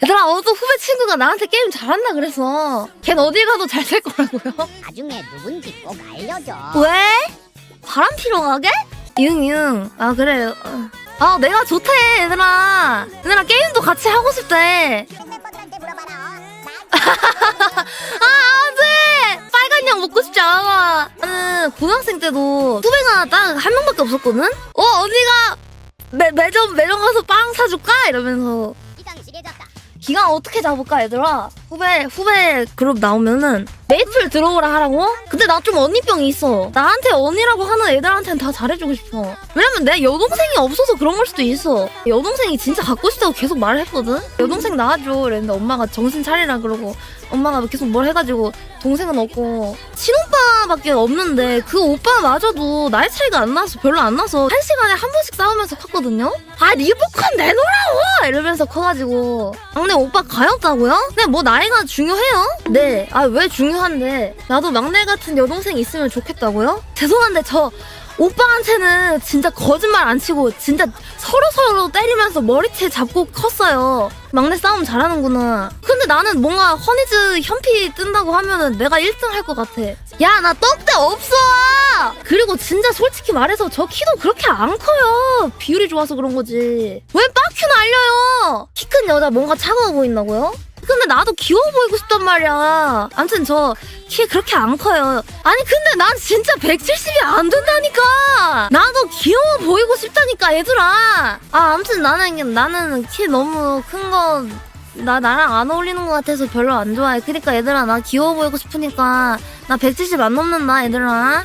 얘들아 어떤 후배 친구가 나한테 게임 잘한다 그래서 걘 어딜 가도 잘 될 거라고요 나중에 누군지 꼭 알려줘. 왜? 바람 피러 가게? 이응이응 아 그래 어. 아 내가 좋대 얘들아 얘들아 게임도 같이 하고 싶대 물어봐라. 아 안돼 빨간 양 먹고 싶지 않아 나는 고등학생 때도 후배가 딱 한 명밖에 없었거든 어 언니가 매, 매점 매점 가서 빵 사줄까 이러면서 시계졌다. 기간 어떻게 잡을까 얘들아 후배 후배 그룹 나오면은 메이플 들어오라 하라고? 근데 나 좀 언니병이 있어. 나한테 언니라고 하는 애들한테는 다 잘해주고 싶어. 왜냐면 내 여동생이 없어서 그런 걸 수도 있어. 여동생이 진짜 갖고 싶다고 계속 말을 했거든? 여동생 낳아줘. 이랬는데 엄마가 정신 차리라 그러고 엄마가 계속 뭘 해가지고 동생은 없고 친오빠밖에 없는데 그 오빠마저도 나이 차이가 안 나서 별로 안 나서 한 시간에 한 번씩 싸우면서 컸거든요? 아 리모컨 내놓으라고! 이러면서 커가지고. 막내 오빠 가였다고요? 근데 뭐 나 이가 중요해요? 네. 아 왜 중요한데? 나도 막내 같은 여동생 있으면 좋겠다고요? 죄송한데 저 오빠한테는 진짜 거짓말 안 치고 진짜 서로 서로 때리면서 머리채 잡고 컸어요. 막내 싸움 잘하는구나. 근데 나는 뭔가 허니즈 현피 뜬다고 하면은 내가 1등 할 것 같아. 야, 나 떡대 없어! 그리고 진짜 솔직히 말해서 저 키도 그렇게 안 커요. 비율이 좋아서 그런 거지. 왜 빠큐 날려요? 키 큰 여자 뭔가 차가워 보인다고요? 근데 나도 귀여워 보이고 싶단 말이야. 아무튼 저 키 그렇게 안 커요. 아니 근데 난 진짜 170이 안 된다니까. 나도 귀여워 보이고 싶다니까 얘들아. 아 아무튼 나는 나는 키 너무 큰 거 나 나랑 안 어울리는 것 같아서 별로 안 좋아해. 그러니까 얘들아 나 귀여워 보이고 싶으니까 나 170 안 넘는다 얘들아.